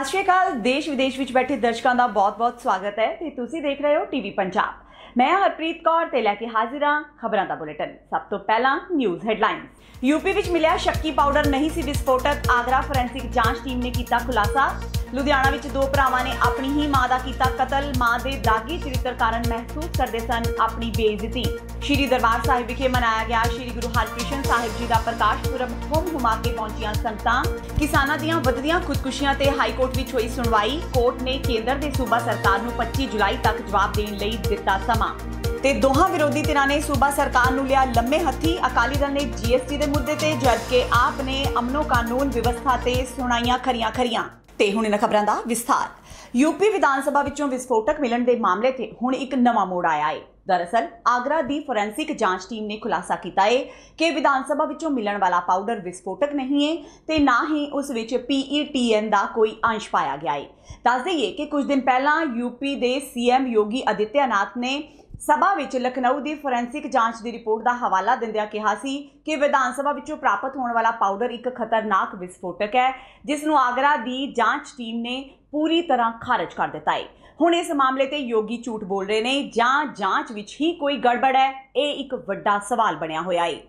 ਸਤਿ ਸ਼੍ਰੀ ਅਕਾਲ। ਦੇਸ਼ ਵਿਦੇਸ਼ ਵਿੱਚ ਬੈਠੇ ਦਰਸ਼ਕਾਂ ਦਾ ਬਹੁਤ-ਬਹੁਤ ਸਵਾਗਤ ਹੈ ਤੇ ਤੁਸੀਂ ਦੇਖ ਰਹੇ ਹੋ ਟੀਵੀ ਪੰਜਾਬ। ਮੈਂ ਹਰਪ੍ਰੀਤ ਕੌਰ ਤੇ ਲੈ ਕੇ ਹਾਜ਼ਰ ਹਾਂ ਖਬਰਾਂ ਦਾ ਬੁਲੇਟਿਨ। ਸਭ ਤੋਂ ਪਹਿਲਾਂ ਨਿਊਜ਼ ਹੈਡਲਾਈਨਸ ਯੂਪੀ ਵਿੱਚ ਮਿਲਿਆ ਸ਼ੱਕੀ ਪਾਊਡਰ ਨਹੀਂ ਸੀ ਵਿਸਫੋਟਕ। ਆਗਰਾ ਫੋਰੈਂਸਿਕ ਜਾਂਚ ਟੀਮ ਨੇ ਕੀਤਾ ਖੁਲਾਸਾ। ਲੁਧਿਆਣਾ ਵਿੱਚ ਦੋ ਭਰਾਵਾਂ ਨੇ ਆਪਣੀ ਹੀ ਮਾਂ ਦਾ ਕੀਤਾ ਕਤਲ। ਮਾਂ ਦੇ ਦਾਗੀ ਚਰਿੱਤਰ ਕਾਰਨ ਮਹਿਸੂਸ ਕਰਦੇ ਸਨ ਆਪਣੀ ਬੇਇੱਜ਼ਤੀ। ਸ਼੍ਰੀ ਦਰਬਾਰ ਸਾਹਿਬ ਵਿਖੇ ਮਨਾਇਆ ਗਿਆ ਸ਼੍ਰੀ ਗੁਰੂ ਹਰਕ੍ਰਿਸ਼ਨ ਸਾਹਿਬ ਜੀ ਦਾ ਪ੍ਰਕਾਸ਼ ਪੁਰਬ ਹੁਮ ਹੁਮਾ ਕੇ ਪਹੁੰਚੀਆਂ ਸੰਗਤਾਂ। ਕਿਸਾਨਾਂ ਦੀਆਂ ਵੱਧਦੀਆਂ ਖੁਦਕੁਸ਼ੀਆਂ ਤੇ ਹਾਈ ਕੋਰਟ ਵਿੱਚ ਹੋਈ ਸੁਣਵਾਈ। ਕੋਰਟ ਨੇ ਕੇਂਦਰ ਦੇ ਸੂਬਾ ਸਰਕਾਰ ਨੂੰ 25 ਜੁਲਾਈ ਤੱਕ ਜਵਾਬ ਦੇਣ ਲਈ ਦਿੱਤਾ ਸਮਾਂ। ਤੇ ਦੋਹਾਂ ਵਿਰੋਧੀ ਧਿਰਾਂ ਨੇ ਸੂਬਾ ਸਰਕਾਰ ਨੂੰ ਲਿਆ ਲੰਮੇ ਹੱਥੀ। ਅਕਾਲੀ ਦਲ ਨੇ ਜੀਐਸਟੀ ਦੇ ਮੁੱਦੇ ਤੇ ਜਦਕਿ ਆਪ ਨੇ ਅਮਨੋ ਕਾਨੂੰਨ ਵਿਵਸਥਾ ਤੇ ਸੁਣਾਈਆਂ ਖਰੀਆਂ ਖਰੀਆਂ। ਤੇ ਹੁਣ ਇਹਨਾਂ ਖਬਰਾਂ ਦਾ ਵਿਸਥਾਰ। ਯੂਪੀ ਵਿਧਾਨ ਸਭਾ ਵਿੱਚੋਂ ਵਿਸਫੋਟਕ ਮਿਲਣ ਦੇ ਮਾਮਲੇ ਤੇ ਹੁਣ ਇੱਕ ਨਵਾਂ ਮੋੜ ਆਇਆ ਹੈ ਦਰਅਸਲ, ਆਗਰਾ ਦੀ ਫੋਰੈਂਸਿਕ ਜਾਂਚ ਟੀਮ ਨੇ ਖੁਲਾਸਾ ਕੀਤਾ ਹੈ ਕਿ ਵਿਧਾਨ ਸਭਾ ਵਿੱਚੋਂ ਮਿਲਣ ਵਾਲਾ ਪਾਊਡਰ ਵਿਸਫੋਟਕ ਨਹੀਂ ਹੈ ਤੇ ਨਾ ਹੀ ਉਸ ਵਿੱਚ ਪੀਈਟੀਐਨ ਦਾ ਕੋਈ ਅੰਸ਼ ਪਾਇਆ ਗਿਆ ਹੈ ਦੱਸ ਦਈਏ ਕਿ ਕੁਝ ਦਿਨ ਪਹਿਲਾਂ ਯੂਪੀ ਦੇ ਸੀਐਮ ਯੋਗੀ ਆਦਿੱਤਿਆਨਾਥ ਨੇ ਸਭਾ ਵਿੱਚ ਲਖਨਊ ਦੀ ਫੋਰੈਂਸਿਕ ਜਾਂਚ ਦੀ ਰਿਪੋਰਟ ਦਾ ਹਵਾਲਾ ਦਿੰਦਿਆਂ ਕਿਹਾ ਸੀ ਕਿ ਵਿਧਾਨ ਸਭਾ ਵਿੱਚੋਂ ਪ੍ਰਾਪਤ ਹੋਣ ਵਾਲਾ ਪਾਊਡਰ ਇੱਕ ਖਤਰਨਾਕ ਵਿਸਫੋਟਕ ਹੈ, ਜਿਸ ਨੂੰ ਆਗਰਾ ਦੀ ਜਾਂਚ ਟੀਮ ਨੇ ਪੂਰੀ ਤਰ੍ਹਾਂ ਖਾਰਜ ਕਰ ਦਿੱਤਾ ਹੈ। ਹੁਣ ਇਸ ਮਾਮਲੇ ਤੇ ਯੋਗੀ ਝੂਠ ਬੋਲ ਰਹੇ ਨੇ, ਜਾਂ ਜਾਂਚ ਵਿੱਚ ਹੀ ਕੋਈ ਗੜਬੜ ਹੈ, ਇਹ ਇੱਕ ਵੱਡਾ ਸਵਾਲ ਬਣਿਆ ਹੋਇਆ ਹੈ।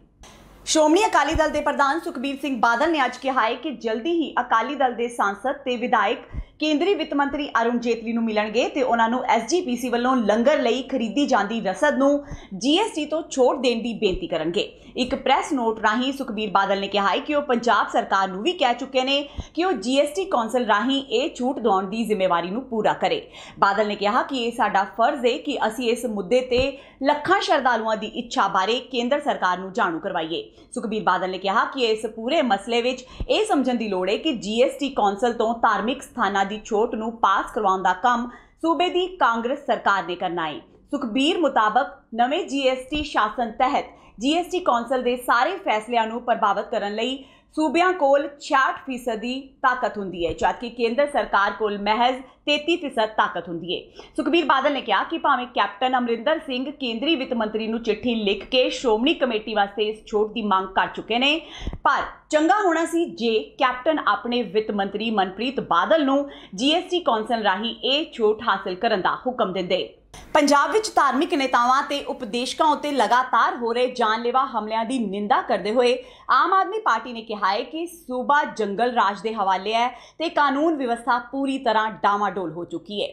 ਸ਼੍ਰੋਮਣੀ ਅਕਾਲੀ ਦਲ ਦੇ ਪ੍ਰਧਾਨ ਸੁਖਬੀਰ ਸਿੰਘ ਬਾਦਲ ਨੇ ਅੱਜ ਕਿਹਾ ਹੈ ਕਿ ਜਲਦੀ ਹੀ ਅਕਾਲੀ ਦਲ ਦੇ ਸਾਂਸਦ ਤੇ ਵਿਧਾਇਕ ਕੇਂਦਰੀ ਵਿੱਤ ਮੰਤਰੀ ਅਰੁਣ ਜੇਤਲੀ ਨੂੰ ਮਿਲਣਗੇ ਤੇ ਉਹਨਾਂ ਨੂੰ ਐਸਜੀਪੀਸੀ ਵੱਲੋਂ ਲੰਗਰ ਲਈ ਖਰੀਦੀ ਜਾਂਦੀ ਰਸਦ ਨੂੰ ਜੀਐਸਟੀ ਤੋਂ ਛੋਟ ਦੇਣ ਦੀ ਬੇਨਤੀ ਕਰਨਗੇ। ਇੱਕ ਪ੍ਰੈਸ ਨੋਟ ਰਾਹੀਂ ਸੁਖਬੀਰ ਬਾਦਲ ਨੇ ਕਿਹਾ ਹੈ ਕਿ ਉਹ ਪੰਜਾਬ ਸਰਕਾਰ ਨੂੰ ਵੀ ਕਹਿ ਚੁੱਕੇ ਨੇ ਕਿ ਉਹ ਜੀਐਸਟੀ ਕੌਂਸਲ ਰਾਹੀਂ ਇਹ ਛੂਟ ਦਿਵਾਉਣ ਦੀ ਜ਼ਿੰਮੇਵਾਰੀ ਨੂੰ ਪੂਰਾ ਕਰੇ। ਬਾਦਲ ਨੇ ਕਿਹਾ ਕਿ ਇਹ ਸਾਡਾ ਫਰਜ਼ ਹੈ ਕਿ ਅਸੀਂ ਇਸ ਮੁੱਦੇ ਤੇ ਲੱਖਾਂ ਸ਼ਰਧਾਲੂਆਂ ਦੀ ਇੱਛਾ ਬਾਰੇ ਕੇਂਦਰ ਸਰਕਾਰ ਨੂੰ ਜਾਣੂ ਕਰਵਾਈਏ। ਸੁਖਬੀਰ ਬਾਦਲ ਨੇ ਕਿਹਾ ਕਿ ਇਸ ਪੂਰੇ ਮਸਲੇ ਵਿੱਚ ਇਹ ਸਮਝਣ ਦੀ ਲੋੜ ਹੈ ਕਿ ਜੀਐਸਟੀ ਕੌਂਸਲ ਤੋਂ ਧਾਰਮਿਕ ਸਥਾਨਾਂ ਦੀ ਛੋਟ ਨੂੰ ਪਾਸ ਕਰਵਾਉਣ ਦਾ ਕੰਮ ਸੂਬੇ ਦੀ ਕਾਂਗਰਸ ਸਰਕਾਰ ਨੇ ਕਰਨਾ ਹੈ ਸੁਖਬੀਰ ਮੁਤਾਬਕ ਨਵੇਂ ਜੀਐਸਟੀ ਸ਼ਾਸਨ ਤਹਿਤ ਜੀਐਸਟੀ ਕੌਂਸਲ ਦੇ ਸਾਰੇ ਫੈਸਲਿਆਂ ਨੂੰ ਪ੍ਰਭਾਵਿਤ ਕਰਨ ਲਈ ਸੂਬਿਆਂ ਕੋਲ 66% ਤਾਕਤ ਹੁੰਦੀ ਹੈ ਜਦਕਿ ਕੇਂਦਰ ਸਰਕਾਰ ਕੋਲ ਮਹਿਜ਼ 33% ਤਾਕਤ ਹੁੰਦੀ ਹੈ। ਸੁਖਬੀਰ ਬਾਦਲ ਨੇ ਕਿਹਾ ਕਿ ਭਾਵੇਂ ਕੈਪਟਨ ਅਮਰਿੰਦਰ ਸਿੰਘ ਕੇਂਦਰੀ ਵਿੱਤ ਮੰਤਰੀ ਨੂੰ ਚਿੱਠੀ ਲਿਖ ਕੇ ਸ਼੍ਰੋਮਣੀ ਕਮੇਟੀ ਵਾਸਤੇ ਇਸ ਛੋਟ ਦੀ ਮੰਗ ਕਰ ਚੁੱਕੇ ਨੇ, ਪਰ ਚੰਗਾ ਹੋਣਾ ਸੀ ਜੇ ਕੈਪਟਨ ਆਪਣੇ ਵਿੱਤ ਮੰਤਰੀ ਮਨਪ੍ਰੀਤ ਬਾਦਲ ਨੂੰ ਜੀਐਸਟੀ ਕੌਂਸਲ ਰਾਹੀਂ ਇਹ ਛੋਟ ਹਾਸਲ ਕਰਨ ਦਾ ਹੁਕਮ ਦਿੰਦੇ। ਪੰਜਾਬ ਵਿੱਚ ਧਾਰਮਿਕ ਨੇਤਾਵਾਂ ਤੇ ਉਪਦੇਸ਼ਕਾਂ ਉੱਤੇ ਲਗਾਤਾਰ ਹੋ ਰਹੇ ਜਾਨਲੇਵਾ ਹਮਲਿਆਂ ਦੀ ਨਿੰਦਾ ਕਰਦੇ ਹੋਏ ਆਮ ਆਦਮੀ ਪਾਰਟੀ ਨੇ ਕਿਹਾ ਹੈ ਕਿ ਸੂਬਾ ਜੰਗਲ ਰਾਜ ਦੇ ਹਵਾਲੇ ਹੈ ਤੇ ਕਾਨੂੰਨ ਵਿਵਸਥਾ ਪੂਰੀ ਤਰ੍ਹਾਂ ਡਾਮਾਡੋਲ ਹੋ ਚੁੱਕੀ ਹੈ।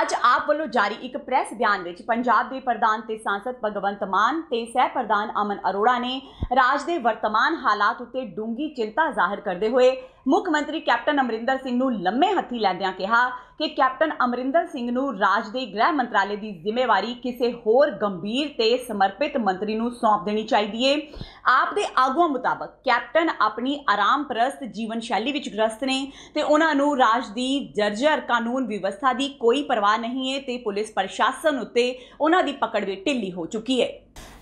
ਅੱਜ ਆਪ ਵੱਲੋਂ ਜਾਰੀ ਇੱਕ ਪ੍ਰੈਸ ਬਿਆਨ ਵਿੱਚ ਪੰਜਾਬ ਦੇ ਪ੍ਰਧਾਨ ਤੇ ਸਾਂਸਦ ਭਗਵੰਤ ਮਾਨ ਤੇ ਸਹਿ ਪ੍ਰਧਾਨ ਅਮਨ ਅਰੋੜਾ ਨੇ ਰਾਜ ਦੇ ਵਰਤਮਾਨ ਹਾਲਾਤ ਉੱਤੇ ਡੂੰਗੀ ਚਿੰਤਾ ਜ਼ਾਹਿਰ ਕਰਦੇ ਹੋਏ ਮੁੱਖ ਮੰਤਰੀ ਕੈਪਟਨ ਅਮਰਿੰਦਰ ਸਿੰਘ ਨੂੰ ਲੰਮੇ ਹੱਥੀ ਲੈਂਦਿਆਂ ਕਿਹਾ ਕਿ ਕੈਪਟਨ ਅਮਰਿੰਦਰ ਸਿੰਘ ਨੂੰ ਰਾਜ ਦੇ ਗ੍ਰਹਿ ਮੰਤਰਾਲੇ ਦੀ ਜ਼ਿੰਮੇਵਾਰੀ ਕਿਸੇ ਹੋਰ ਗੰਭੀਰ ਤੇ ਸਮਰਪਿਤ ਮੰਤਰੀ ਨੂੰ ਸੌਂਪ ਦੇਣੀ ਚਾਹੀਦੀ ਹੈ ਆਪ ਦੇ ਆਗੂਆਂ ਮੁਤਾਬਕ ਕੈਪਟਨ ਆਪਣੀ ਆਰਾਮ ਜੀਵਨ ਸ਼ੈਲੀ ਵਿੱਚ ਗ੍ਰਸਤ ਨੇ ਤੇ ਉਹਨਾਂ ਨੂੰ ਰਾਜ ਦੀ ਜਰਜਰ ਕਾਨੂੰਨ ਵਿਵਸਥਾ ਦੀ ਕੋਈ ਪਰਵਾਹ ਨਹੀਂ ਹੈ ਤੇ ਪੁਲਿਸ ਪ੍ਰਸ਼ਾਸਨ ਉੱਤੇ ਉਹਨਾਂ ਦੀ ਪਕੜ ਵੀ ਢਿੱਲੀ ਹੋ ਚੁੱਕੀ ਹੈ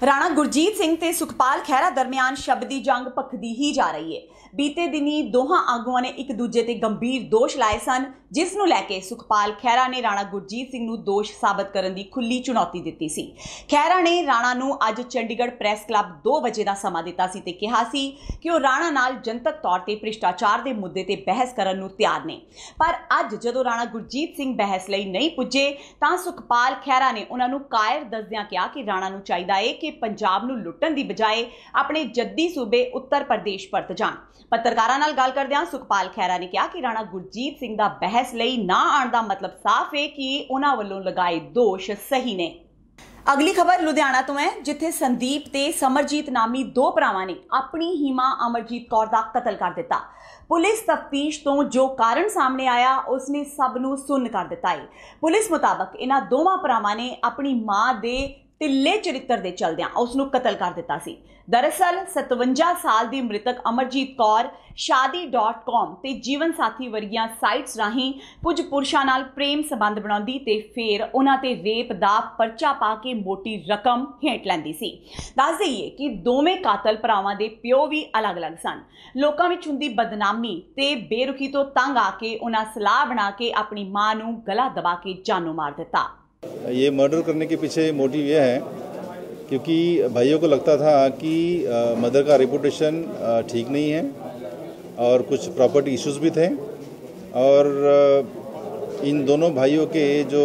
ਰਾਣਾ ਗੁਰਜੀਤ ਸਿੰਘ ਤੇ ਸੁਖਪਾਲ ਖਹਿਰਾ ਦਰਮਿਆਨ ਸ਼ਬਦੀ ਜੰਗ ਭਖਦੀ ਹੀ ਜਾ ਰਹੀ ਹੈ ਬੀਤੇ ਦਿਨੀ ਦੋਹਾਂ ਆਗੂਆਂ ਨੇ ਇੱਕ ਦੂਜੇ ਤੇ ਗੰਭੀਰ ਦੋਸ਼ ਲਾਏ ਸਨ, ਜਿਸ ਨੂੰ ਲੈ ਕੇ ਸੁਖਪਾਲ ਖਹਿਰਾ ਨੇ ਰਾਣਾ ਗੁਰਜੀਤ ਸਿੰਘ ਨੂੰ ਦੋਸ਼ ਸਾਬਤ ਕਰਨ ਦੀ ਖੁੱਲੀ ਚੁਣੌਤੀ ਦਿੱਤੀ ਸੀ। ਖਹਿਰਾ ਨੇ ਰਾਣਾ ਨੂੰ ਅੱਜ ਚੰਡੀਗੜ੍ਹ ਪ੍ਰੈਸ ਕਲੱਬ 2 ਵਜੇ ਦਾ ਸਮਾਂ ਦਿੱਤਾ ਸੀ ਤੇ ਕਿਹਾ ਸੀ ਕਿ ਉਹ ਰਾਣਾ ਨਾਲ ਜਨਤਕ ਤੌਰ ਤੇ ਭ੍ਰਿਸ਼ਟਾਚਾਰ ਦੇ ਮੁੱਦੇ ਤੇ ਬਹਿਸ ਕਰਨ ਨੂੰ ਤਿਆਰ ਨੇ। ਪਰ ਅੱਜ ਜਦੋਂ ਰਾਣਾ ਗੁਰਜੀਤ ਸਿੰਘ ਬਹਿਸ ਲਈ ਨਹੀਂ ਪੁੱਜੇ, ਤਾਂ ਸੁਖਪਾਲ ਖਹਿਰਾ ਨੇ ਉਹਨਾਂ ਨੂੰ ਕਾਇਰ ਦੱਸਦਿਆਂ ਕਿਹਾ ਕਿ ਰਾਣਾ ਨੂੰ ਚਾਹੀਦਾ ਹੈ ਕਿ ਪੰਜਾਬ ਨੂੰ ਲੁੱਟਣ ਦੀ ਬਜਾਏ ਆਪਣੇ ਜੱਦੀ ਸੂਬੇ ਉੱਤਰ ਪ੍ਰਦੇਸ਼ ਪਰਤ ਜਾਣ। ਪੱਤਰਕਾਰਾਂ ਨਾਲ ਗੱਲ ਕਰਦਿਆਂ ਸੁਖਪਾਲ ਖਹਿਰਾ ਨੇ ਕਿਹਾ ਕਿ ਰਾਣਾ ਗੁਰਜੀਤ ਸਿੰਘ ਦਾ ਬਹਿਸ ਲਈ ਨਾ ਆਉਣ ਦਾ ਮਤਲਬ ਸਾਫ਼ ਹੈ ਕਿ ਉਹਨਾਂ ਵੱਲੋਂ ਲਗਾਏ ਦੋਸ਼ ਸਹੀ ਨੇ। ਅਗਲੀ ਖਬਰ ਲੁਧਿਆਣਾ ਤੋਂ ਹੈ, ਜਿੱਥੇ ਸੰਦੀਪ ਤੇ ਸਮਰਜੀਤ ਨਾਮੀ ਦੋ ਭਰਾਵਾਂ ਨੇ ਆਪਣੀ ਹੀ ਮਾਂ ਅਮਰਜੀਤ ਕੌਰ ਦਾ ਕਤਲ ਕਰ ਦਿੱਤਾ। ਪੁਲਿਸ ਤਫਤੀਸ਼ ਤੋਂ ਜੋ ਕਾਰਨ ਸਾਹਮਣੇ ਆਇਆ, ਉਸਨੇ ਸਭ ਨੂੰ ਸੁੰਨ ਕਰ ਦਿੱਤਾ ਹੈ ਪੁਲਿਸ ਮੁਤਾਬਕ ਇਹਨਾਂ ਦੋਵਾਂ ਭਰਾਵਾਂ ਨੇ ਆਪਣੀ ਮਾਂ ਦੇ ਢਿੱਲੇ ਚਰਿੱਤਰ ਦੇ ਚਲਦਿਆਂ ਉਸ ਨੂੰ ਕਤਲ ਕਰ ਦਿੱਤਾ ਸੀ। ਦਰਅਸਲ 57 ਸਾਲ ਦੀ ਮ੍ਰਿਤਕ ਅਮਰਜੀਤ ਕੌਰ shaadi.com ਤੇ ਜੀਵਨ ਸਾਥੀ ਵਰਗੀਆਂ ਸਾਈਟਸ ਰਾਹੀਂ ਕੁਝ ਪੁਰਸ਼ਾਂ ਨਾਲ ਪ੍ਰੇਮ ਸੰਬੰਧ ਬਣਾਉਂਦੀ ਤੇ ਫਿਰ ਉਹਨਾਂ ਤੇ ਰੇਪ ਦਾ ਪਰਚਾ ਪਾ ਕੇ ਮੋਟੀ ਰਕਮ ਹੇਠ ਲੈਂਦੀ ਸੀ। ਦੱਸ ਦਈਏ ਕਿ ਦੋਵੇਂ ਕਾਤਲ ਭਰਾਵਾਂ ਦੇ ਪਿਓ ਵੀ ਅਲੱਗ-ਅਲੱਗ ਸਨ। ਲੋਕਾਂ ਵਿੱਚ ਹੁੰਦੀ ਬਦਨਾਮੀ ਤੇ ਬੇਰੁਖੀ ਤੋਂ ਤੰਗ ਆ ਕੇ ਉਹਨਾਂ ਸਲਾਹ ਬਣਾ ਕੇ ਆਪਣੀ ਮਾਂ ਨੂੰ ਗਲਾ ਦਬਾ ਕੇ ਜਾਨੋਂ ਮਾਰ ਦਿੱਤਾ। ये मर्डर करने के पीछे मोटिव यह है, क्योंकि भाइयों को लगता था कि मदर का रेपुटेशन ठीक नहीं है और कुछ प्रॉपर्टी इश्यूज़ भी थे और इन दोनों भाइयों के जो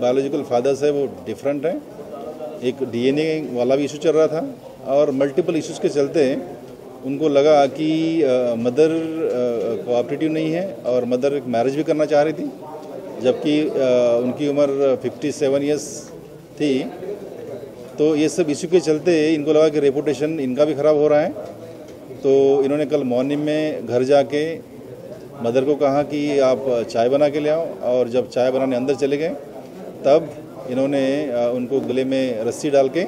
बायोलॉजिकल फादर्स है वो डिफरेंट हैं। एक डीएनए वाला भी इशू चल रहा था और मल्टीपल इश्यूज़ के चलते उनको लगा कि मदर कोऑपरेटिव नहीं है और मदर एक मैरिज भी करना चाह रही थी। जबकि उनकी उम्र 57 इयर्स थी तो ये सब इशू के चलते इनको लगा कि रेपुटेशन इनका भी ख़राब हो रहा है। तो इन्होंने कल मॉर्निंग में घर जाके मदर को कहा कि आप चाय बना के ले आओ, और जब चाय बनाने अंदर चले गए, तब इन्होंने उनको गले में रस्सी डाल के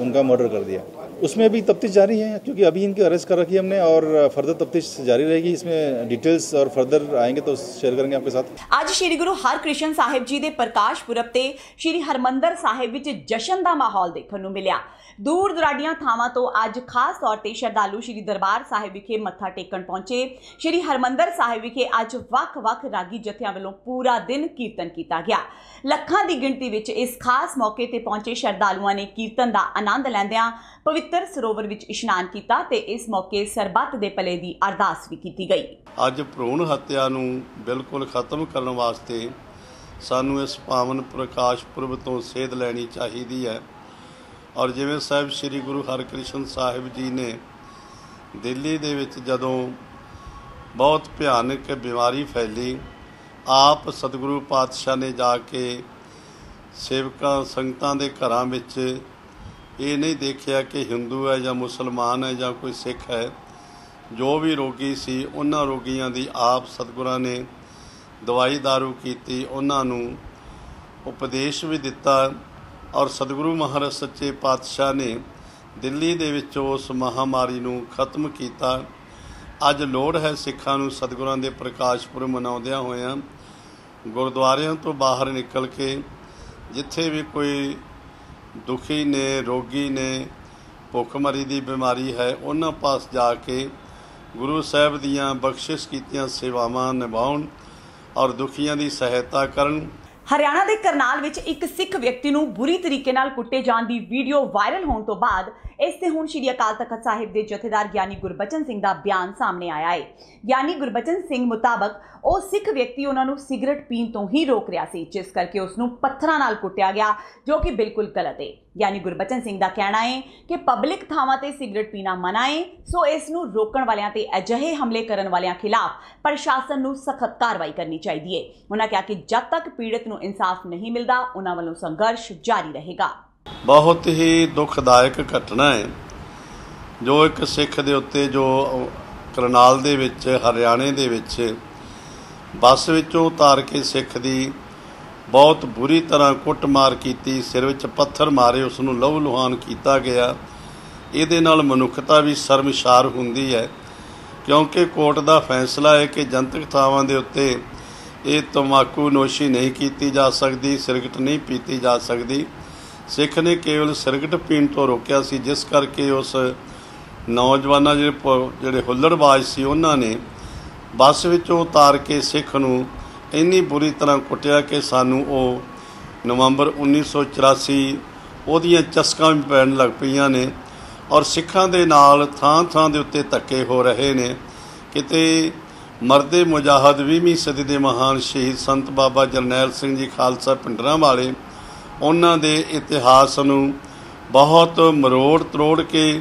उनका मर्डर कर दिया। उसमें अभी तफ्तीश जारी है क्योंकि अभी इनकी अरेस्ट कर रखी है हमने और फर्दर तफ्तीश जारी रहेगी इसमें डिटेल्स और फर्दर आएंगे तो शेयर करेंगे आपके साथ ਅੱਜ ਸ੍ਰੀ ਗੁਰੂ ਹਰਕ੍ਰਿਸ਼ਨ ਸਾਹਿਬ ਜੀ ਦੇ ਪ੍ਰਕਾਸ਼ ਪੁਰਬ ਤੇ ਸ੍ਰੀ ਹਰਮੰਦਰ ਸਾਹਿਬ ਵਿੱਚ ਜਸ਼ਨ ਦਾ ਮਾਹੌਲ ਦੇਖਣ ਨੂੰ ਮਿਲਿਆ ਦੂਰ ਦੁਰਾਡੀਆਂ ਥਾਵਾਂ ਤੋਂ ਅੱਜ ਖਾਸ ਤੌਰ ਤੇ ਸ਼ਰਧਾਲੂ ਸ੍ਰੀ ਦਰਬਾਰ ਸਾਹਿਬ ਵਿਖੇ ਮੱਥਾ ਟੇਕਣ ਪਹੁੰਚੇ ਸ੍ਰੀ ਹਰਮੰਦਰ ਸਾਹਿਬ ਵਿਖੇ ਅੱਜ ਵੱਖ-ਵੱਖ ਰਾਗੀ ਜਥਿਆਂ ਵੱਲੋਂ ਪੂਰਾ ਦਿਨ ਕੀਰਤਨ ਕੀਤਾ ਗਿਆ ਲੱਖਾਂ ਦੀ ਗਿਣਤੀ ਵਿੱਚ ਇਸ ਖਾਸ ਮੌਕੇ ਤੇ ਪਹੁੰਚੇ ਸ਼ਰਧਾਲੂਆਂ ਨੇ ਕੀਰਤਨ ਦਾ ਆਨੰਦ ਲੈਂਦਿਆਂ ਪਵਿੱਤਰ ਸਰੋਵਰ ਵਿੱਚ ਇਸ਼ਨਾਨ ਕੀਤਾ ਤੇ ਇਸ ਮੌਕੇ ਸਰਬੱਤ ਦੇ ਭਲੇ ਦੀ ਅਰਦਾਸ ਵੀ ਕੀਤੀ ਗਈ। ਅੱਜ ਭਰੂਣ ਹੱਤਿਆ ਨੂੰ ਬਿਲਕੁਲ ਖਤਮ ਕਰਨ ਵਾਸਤੇ ਸਾਨੂੰ ਇਸ ਪਾਵਨ ਪ੍ਰਕਾਸ਼ ਪੁਰਬ ਤੋਂ ਸੇਧ ਲੈਣੀ ਚਾਹੀਦੀ ਹੈ। ਔਰ ਜਿਵੇਂ ਸਾਹਿਬ ਸ੍ਰੀ ਗੁਰੂ ਹਰਕ੍ਰਿਸ਼ਨ ਸਾਹਿਬ ਜੀ ਨੇ ਦਿੱਲੀ ਦੇ ਵਿੱਚ ਜਦੋਂ ਬਹੁਤ ਭਿਆਨਕ ਬਿਮਾਰੀ ਫੈਲੀ, ਆਪ ਸਤਿਗੁਰੂ ਪਾਤਸ਼ਾਹ ਨੇ ਜਾ ਕੇ ਸੇਵਕਾਂ ਸੰਗਤਾਂ ਦੇ ਘਰਾਂ ਵਿੱਚ ਇਹ ਨਹੀਂ ਦੇਖਿਆ ਕਿ ਹਿੰਦੂ ਹੈ ਜਾਂ ਮੁਸਲਮਾਨ ਹੈ ਜਾਂ ਕੋਈ ਸਿੱਖ ਹੈ। ਜੋ ਵੀ ਰੋਗੀ ਸੀ, ਉਹਨਾਂ ਰੋਗੀਆਂ ਦੀ ਆਪ ਸਤਿਗੁਰਾਂ ਨੇ ਦਵਾਈ ਦਾਰੂ ਕੀਤੀ, ਉਹਨਾਂ ਨੂੰ ਉਪਦੇਸ਼ ਵੀ ਦਿੱਤਾ ਔਰ ਸਤਿਗੁਰੂ ਮਹਾਰਾਜ ਸੱਚੇ ਪਾਤਸ਼ਾਹ ਨੇ ਦਿੱਲੀ ਦੇ ਵਿੱਚ ਉਸ ਮਹਾਮਾਰੀ ਨੂੰ ਖਤਮ ਕੀਤਾ। ਅੱਜ ਲੋੜ ਹੈ ਸਿੱਖਾਂ ਨੂੰ ਸਤਿਗੁਰਾਂ ਦੇ ਪ੍ਰਕਾਸ਼ ਪੁਰਬ ਮਨਾਉਂਦਿਆਂ ਹੋਇਆਂ ਗੁਰਦੁਆਰਿਆਂ ਤੋਂ ਬਾਹਰ ਨਿਕਲ ਕੇ ਜਿੱਥੇ ਵੀ ਕੋਈ ਦੁਖੀ ਨੇ, ਰੋਗੀ ਨੇ, ਭੁੱਖਮਰੀ ਦੀ ਬਿਮਾਰੀ ਹੈ, ਉਹਨਾਂ ਪਾਸ ਜਾ ਕੇ ਗੁਰੂ ਸਾਹਿਬ ਦੀਆਂ ਬਖਸ਼ਿਸ਼ ਕੀਤੀਆਂ ਸੇਵਾਵਾਂ ਨਿਭਾਉਣ ਔਰ ਦੁਖੀਆਂ ਦੀ ਸਹਾਇਤਾ ਕਰਨ। ਹਰਿਆਣਾ ਦੇ ਕਰਨਾਲ ਵਿੱਚ ਇੱਕ ਸਿੱਖ ਵਿਅਕਤੀ ਨੂੰ ਬੁਰੀ ਤਰੀਕੇ ਨਾਲ ਕੁੱਟੇ ਜਾਣ ਦੀ ਵੀਡੀਓ ਵਾਇਰਲ ਹੋਣ ਤੋਂ ਬਾਅਦ ਇਸ ਤੇ ਹੁਣ ਸ਼੍ਰੀ ਅਕਾਲ ਤਖਤ ਸਾਹਿਬ ਦੇ ਜਥੇਦਾਰ ਗਿਆਨੀ ਗੁਰਬਚਨ ਸਿੰਘ ਦਾ ਬਿਆਨ ਸਾਹਮਣੇ ਆਇਆ ਹੈ ਗਿਆਨੀ ਗੁਰਬਚਨ ਸਿੰਘ ਮੁਤਾਬਕ ਉਹ ਸਿੱਖ ਵਿਅਕਤੀ ਉਹਨਾਂ ਨੂੰ ਸਿਗਰਟ ਪੀਣ ਤੋਂ ਹੀ ਰੋਕ ਰਿਹਾ ਸੀ, ਜਿਸ ਕਰਕੇ ਉਸ ਨੂੰ ਪੱਥਰਾਂ ਨਾਲ ਕੁੱਟਿਆ ਗਿਆ, ਜੋ ਕਿ ਬਿਲਕੁਲ ਗਲਤ ਹੈ ਗਿਆਨੀ ਗੁਰਬਚਨ ਸਿੰਘ ਦਾ ਕਹਿਣਾ ਹੈ ਕਿ ਪਬਲਿਕ ਥਾਵਾਂ ਤੇ ਸਿਗਰਟ ਪੀਣਾ ਮਨਾ ਹੈ ਸੋ ਇਸ ਨੂੰ ਰੋਕਣ ਵਾਲਿਆਂ ਤੇ ਅਜਿਹੇ ਹਮਲੇ ਕਰਨ ਵਾਲਿਆਂ ਖਿਲਾਫ ਪ੍ਰਸ਼ਾਸਨ ਨੂੰ ਸਖਤ ਕਾਰਵਾਈ ਕਰਨੀ ਚਾਹੀਦੀ ਹੈ ਉਹਨਾਂ ਕਿਹਾ ਕਿ ਜਦ ਤੱਕ ਪੀੜਤ ਨੂੰ ਇਨਸਾਫ ਨਹੀਂ ਮਿਲਦਾ, ਉਹਨਾਂ ਵੱਲੋਂ ਸੰਘਰਸ਼ ਜਾਰੀ ਰਹੇਗਾ। ਬਹੁਤ ਹੀ ਦੁਖਦਾਇਕ ਘਟਨਾ ਹੈ, ਜੋ ਇੱਕ ਸਿੱਖ ਦੇ ਉੱਤੇ, ਜੋ ਕਰਨਾਲ ਦੇ ਵਿੱਚ, ਹਰਿਆਣੇ ਦੇ ਵਿੱਚ ਬੱਸ ਵਿੱਚੋਂ ਉਤਾਰ ਕੇ ਸਿੱਖ ਦੀ ਬਹੁਤ ਬੁਰੀ ਤਰ੍ਹਾਂ ਕੁੱਟਮਾਰ ਕੀਤੀ, ਸਿਰ ਵਿੱਚ ਪੱਥਰ ਮਾਰੇ ਉਸ ਨੂੰ ਲਹੂ ਲੁਹਾਨ ਕੀਤਾ ਗਿਆ। ਇਹਦੇ ਨਾਲ ਮਨੁੱਖਤਾ ਵੀ ਸ਼ਰਮਸ਼ਾਰ ਹੁੰਦੀ ਹੈ, ਕਿਉਂਕਿ ਕੋਰਟ ਦਾ ਫੈਸਲਾ ਹੈ ਕਿ ਜਨਤਕ ਥਾਵਾਂ ਦੇ ਉੱਤੇ ਇਹ ਤਮਾਕੂ ਨੋਸ਼ੀ ਨਹੀਂ ਕੀਤੀ ਜਾ ਸਕਦੀ ਸਿਗਰਟ ਨਹੀਂ ਪੀਤੀ ਜਾ ਸਕਦੀ। ਸਿੱਖ ਨੇ ਕੇਵਲ ਸਿਗਰਟ ਪੀਣ ਤੋਂ ਰੋਕਿਆ ਸੀ, ਜਿਸ ਕਰਕੇ ਉਸ ਨੌਜਵਾਨਾਂ ਜਿਹੜੇ ਜਿਹੜੇ ਹੁੱਲੜਬਾਜ਼ ਸੀ, ਉਹਨਾਂ ਨੇ ਬੱਸ ਵਿੱਚੋਂ ਉਤਾਰ ਕੇ ਸਿੱਖ ਨੂੰ ਇੰਨੀ ਬੁਰੀ ਤਰ੍ਹਾਂ ਕੁੱਟਿਆ ਕਿ ਸਾਨੂੰ ਉਹ ਨਵੰਬਰ 1984 ਉਹਦੀਆਂ ਚਸਕਾਂ ਵੀ ਪੈਣ ਲੱਗ ਪਈਆਂ ਨੇ ਔਰ ਸਿੱਖਾਂ ਦੇ ਨਾਲ ਥਾਂ ਥਾਂ ਦੇ ਉੱਤੇ ਧੱਕੇ ਹੋ ਰਹੇ ਨੇ। ਕਿਤੇ ਮਰਦੇ ਮੁਜਾਹਦ 20ਵੀਂ ਸਦੀ ਦੇ ਮਹਾਨ ਸ਼ਹੀਦ ਸੰਤ ਬਾਬਾ ਜਰਨੈਲ ਸਿੰਘ ਜੀ ਖਾਲਸਾ ਪਿੰਡਰਾਂ ਵਾਲੇ ਉਹਨਾਂ ਦੇ ਇਤਿਹਾਸ ਨੂੰ ਬਹੁਤ ਮਰੋੜ ਤਰੋੜ ਕੇ